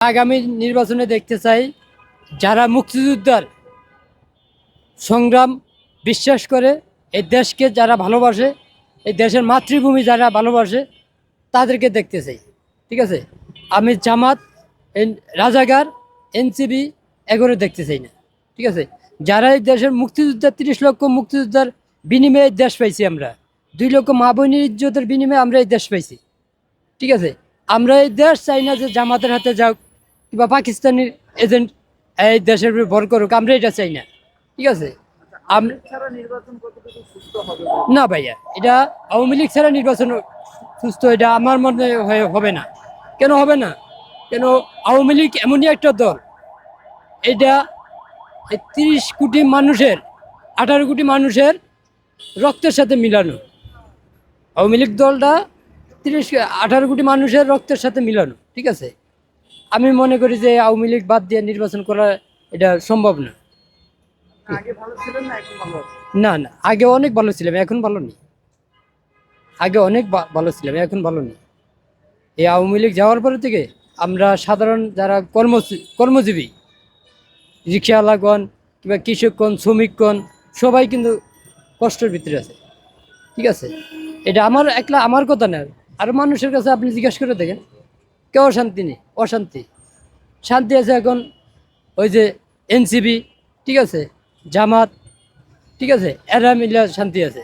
আগামী নির্বাচনে দেখতে চাই যারা মুক্তিযোদ্ধার সংগ্রাম বিশ্বাস করে, এই দেশকে যারা ভালোবাসে, এই দেশের মাতৃভূমি যারা ভালোবাসে, তাদেরকে দেখতে চাই। ঠিক আছে? আমি জামাত রাজাগার এনসিবি এগুলো দেখতে চাই না। ঠিক আছে? যারা এই দেশের মুক্তিযোদ্ধা, তিরিশ লক্ষ মুক্তিযোদ্ধার বিনিময়ে দেশ পাইছি আমরা, দুই লক্ষ মা বোনের ইজ্জতের বিনিময়ে আমরা এই দেশ পাইছি। ঠিক আছে? আমরা এই দেশ চাই না যে জামাতের হাতে যাক কিংবা পাকিস্তানি এজেন্ট এই দেশের উপর ভর করুক, আমরা এটা চাই না। ঠিক আছে? না ভাইয়া, এটা আওয়ামী লীগ ছাড়া নির্বাচন সুস্থ, এটা আমার মনে হয় হবে না। কেন হবে না? কেন আওয়ামী লীগ এমনই একটা দল, এটা তিরিশ কোটি মানুষের, আঠারো কোটি মানুষের রক্তের সাথে মিলানো। আওয়ামী লীগ দলটা তিরিশ আঠারো কোটি মানুষের রক্তের সাথে মিলানো, ঠিক আছে? আমি মনে করি যে আওয়ামী লীগ বাদ দিয়ে নির্বাচন করা এটা সম্ভব না। আগে ভালো ছিলেন না এখন ভালো আছে না না আগে অনেক ভালো ছিলাম এখন ভালো নেই। আগে অনেক ভালো ছিলাম এখন ভালো নেই। এই আওয়ামী লীগ যাওয়ার পরে থেকে আমরা সাধারণ যারা কর্ম কর্মজীবী রিক্সাওয়ালাগণ কিংবা কৃষকগণ শ্রমিকগণ সবাই কিন্তু কষ্টের ভিতরে আছে। ঠিক আছে? এটা আমার একলা আমার কথা না আর মানুষের কাছে আপনি জিজ্ঞেস করে দেখেন। কেউ শান্তি নেই, অশান্তি। শান্তি আছে এখন ওই যে এনসিবি ঠিক আছে? জামাত, ঠিক আছে? এরা মিলে শান্তি আছে।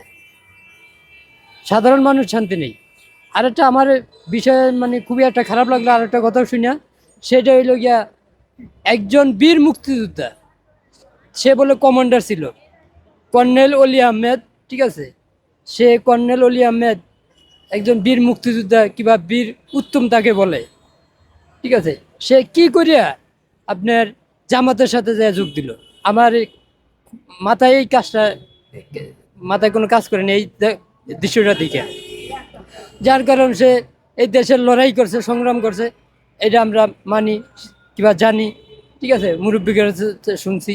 সাধারণ মানুষ শান্তি নেই। আরেকটা আমার বিষয়ে মানে খুবই একটা খারাপ লাগল আর একটা কথা শুনে সেটা হইল গিয়া একজন বীর মুক্তিযোদ্ধা, সে বলে কমান্ডার ছিল। কর্নেল অলি আহমেদ, ঠিক আছে? সে কর্নেল অলি আহমেদ একজন বীর মুক্তিযোদ্ধা, কিংবা বীর উত্তম তাকে বলে। ঠিক আছে, সে কি করিয়া আপনার জামাতের সাথে যায় যোগ দিল? আমার মাথায় এই কাজটা, মাথায় কোনো কাজ করেনি এই দৃশ্যটা দেখে। যার কারণ সে এই দেশের লড়াই করছে, সংগ্রাম করছে, এটা আমরা মানি কিবা জানি। ঠিক আছে, মুরব্বীদের শুনছি।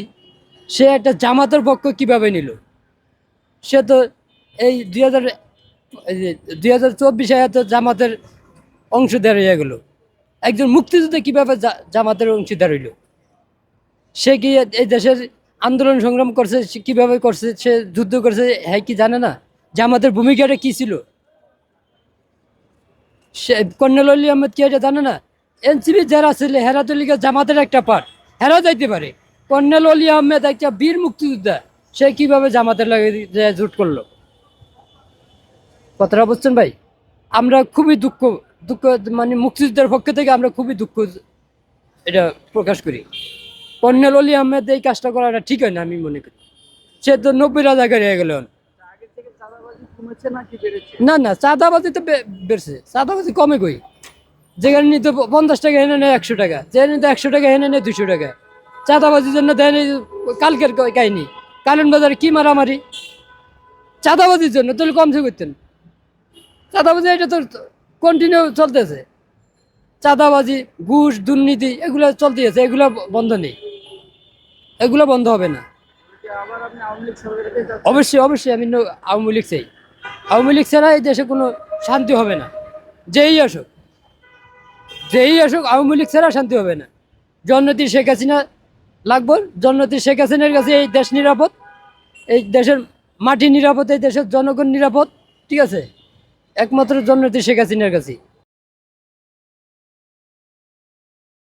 সে একটা জামাতের পক্ষ কীভাবে নিল? সে তো এই দুই হাজার দুই হাজার চব্বিশে জামাতের অংশীদার হয়ে গেল। একজন মুক্তিযুদ্ধে কীভাবে জামাতের অংশীদার হইল? সে কি এই দেশের আন্দোলন সংগ্রাম করছে কীভাবে করছে, সে যুদ্ধ করছে হ্যাঁ কি জানে না? জামাতের ভূমিকাটা কি ছিল? সে কর্নেল অলি আহমেদ কি এটা জানে না? এনসিবি যারা ছিল হেরাতলিকা জামাতের একটা পার্ট হেরা যাইতে পারে। কর্নেল অলি আহমেদ একটা বীর মুক্তিযোদ্ধা, সে কীভাবে জামাতের লাগে যে জুট করল? কথাটা বুঝছেন ভাই? আমরা খুবই দুঃখ দুঃখ মানে মুক্তিযুদ্ধের পক্ষ থেকে আমরা খুবই দুঃখ এটা প্রকাশ করি। কর্নেল অলি আহমেদ এই কাজটা করাটা ঠিক হয় না, আমি মনে করি। সে তো নব্বই রাজা হয়ে গেল। না না, চাঁদাবাজি তো বেড়ছে। চাঁদাবাজি কমে কই? যেখানে নিতে পঞ্চাশ টাকা এনে নেয় একশো টাকা, যেখানে নিতে একশো টাকা এনে নেয় দুশো টাকা। চাঁদাবাজির জন্য দেয় কালকের কাহিনি। কারণ বাজারে কি মারামারি? চাঁদাবাজির জন্য, তাহলে কমছে করতেন চাঁদাবাজি এটা তো কন্টিনিউ চলতেছে। চাঁদাবাজি, ঘুষ, দুর্নীতি, এগুলো চলতে আছে এগুলো বন্ধ নেই। এগুলো বন্ধ হবে না। অবশ্যই অবশ্যই আমি আওয়ামী লীগ চাই। আওয়ামী লীগ ছাড়া এই দেশে কোনো শান্তি হবে না। যেই আসুক যেই আসুক, আওয়ামী লীগ ছাড়া শান্তি হবে না। জন্নতি শেখ হাসিনা লাগবো জন্নতি শেখ হাসিনার কাছে এই দেশ নিরাপদ, এই দেশের মাটি নিরাপদ, এই দেশের জনগণ নিরাপদ, ঠিক আছে? একমাত্র জন্নতি শেখ হাসিনার কাছে।